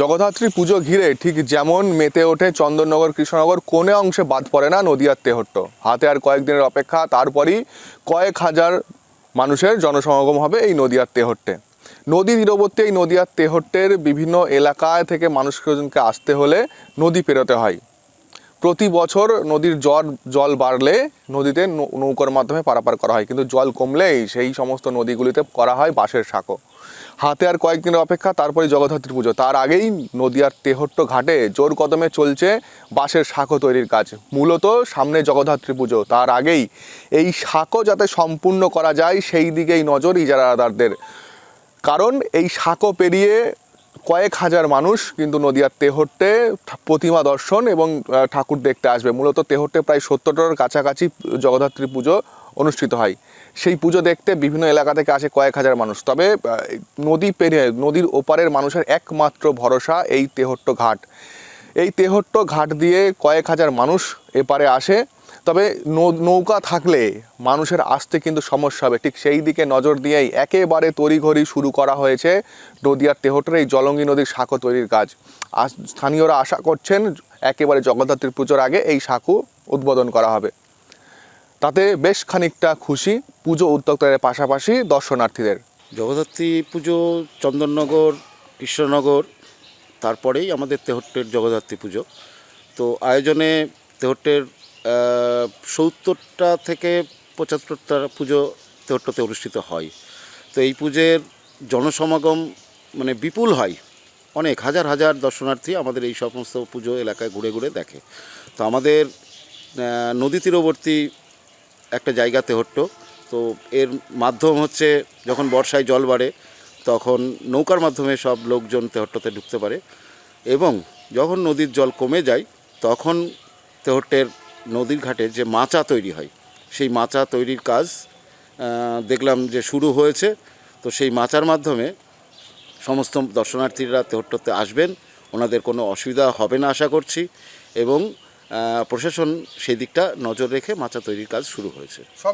জগদ্ধাত্রী পুজো ঘিরে ঠিক যেমন মেতে ওঠে চন্দননগর, কৃষ্ণনগর কোনে অংশে বাদ পড়ে না নদিয়ার তেহট্ট। হাতে আর কয়েকদিনের অপেক্ষা, তারপরই কয়েক হাজার মানুষের জনসমাগম হবে এই নদিয়ার তেহট্টে। নদী তীরবর্তী এই নদিয়ার তেহট্টের বিভিন্ন এলাকায় থেকে মানুষজনকে আসতে হলে নদী পেরোতে হয়। প্রতি বছর নদীর জল জল বাড়লে নদীতে নৌকার মাধ্যমে পারাপার করা হয়। কিন্তু জল কমলেই সেই সমস্ত নদীগুলিতে করা হয় বাঁশের সাঁকো। হাতে আর কয়েকদিনের অপেক্ষা তারপরে জগদ্ধাত্রী পুজো। তার আগেই নদীয়ার তেহট্ট ঘাটে জোর কদমে চলছে বাঁশের শাঁখো তৈরির কাজ। মূলত সামনে জগদ্ধাত্রী পুজো। তার আগেই এই শাঁখো যাতে সম্পূর্ণ করা যায়, সেই দিকেই নজর ইজারাদারদের কারণ এই শাঁখো পেরিয়ে কয়েক হাজার মানুষ কিন্তু নদিয়ার তেহট্টে প্রতিমা দর্শন এবং ঠাকুর দেখতে আসবে। মূলত তেহট্টে প্রায় সত্তরটার কাছাকাছি জগদ্ধাত্রী পুজো অনুষ্ঠিত হয়। সেই পুজো দেখতে বিভিন্ন এলাকা থেকে আসে কয়েক হাজার মানুষ। তবে নদী পেরিয়ে, নদীর ওপারের মানুষের একমাত্র ভরসা এই তেহট্ট ঘাট। এই তেহট্ট ঘাট দিয়ে কয়েক হাজার মানুষ এপারে আসে। তবে নৌকা থাকলে মানুষের আসতে কিন্তু সমস্যা হবে। ঠিক সেই দিকে নজর দিয়েই একেবারে তড়িঘড়ি শুরু করা হয়েছে নদিয়ার তেহট্টের এই জলঙ্গি নদীর সাঁকো তৈরির কাজ। আজ স্থানীয়রা আশা করছেন একেবারে জগদ্ধাত্রীর পুজোর আগে এই সাঁকো উদ্বোধন করা হবে। তাতে বেশ খানিকটা খুশি পুজো উদ্যোক্তাদের পাশাপাশি দর্শনার্থীদের। জগদ্ধাত্রী পুজো, চন্দননগর, কৃষ্ণনগর, তারপরেই আমাদের তেহট্টের জগদ্ধাত্রী পুজো। তো আয়োজনে তেহট্টের সত্তরটা থেকে পঁচাত্তরটা পুজো তেহট্টতে অনুষ্ঠিত হয়। তো এই পুজোর জনসমাগম মানে বিপুল হয়। অনেক, হাজার হাজার দর্শনার্থী আমাদের এই সমস্ত পুজো এলাকায় ঘুরে ঘুরে দেখে। তো আমাদের নদী তীরবর্তী একটা জায়গা তেহট্ট। তো এর মাধ্যম হচ্ছে যখন বর্ষায় জল বাড়ে, তখন নৌকার মাধ্যমে সব লোকজন তেহট্টতে ঢুকতে পারে। এবং যখন নদীর জল কমে যায়, তখন তেহট্টের নদীর ঘাটে যে মাচা তৈরি হয়, সেই মাচা তৈরির কাজ দেখলাম যে শুরু হয়েছে। তো সেই মাচার মাধ্যমে সমস্ত দর্শনার্থীরা তেহট্টতে আসবেন, ওনাদের কোনো অসুবিধা হবে না আশা করছি এবং প্রশাসন সেই দিকটা নজর রেখে মাচা তৈরির কাজ শুরু হয়েছে।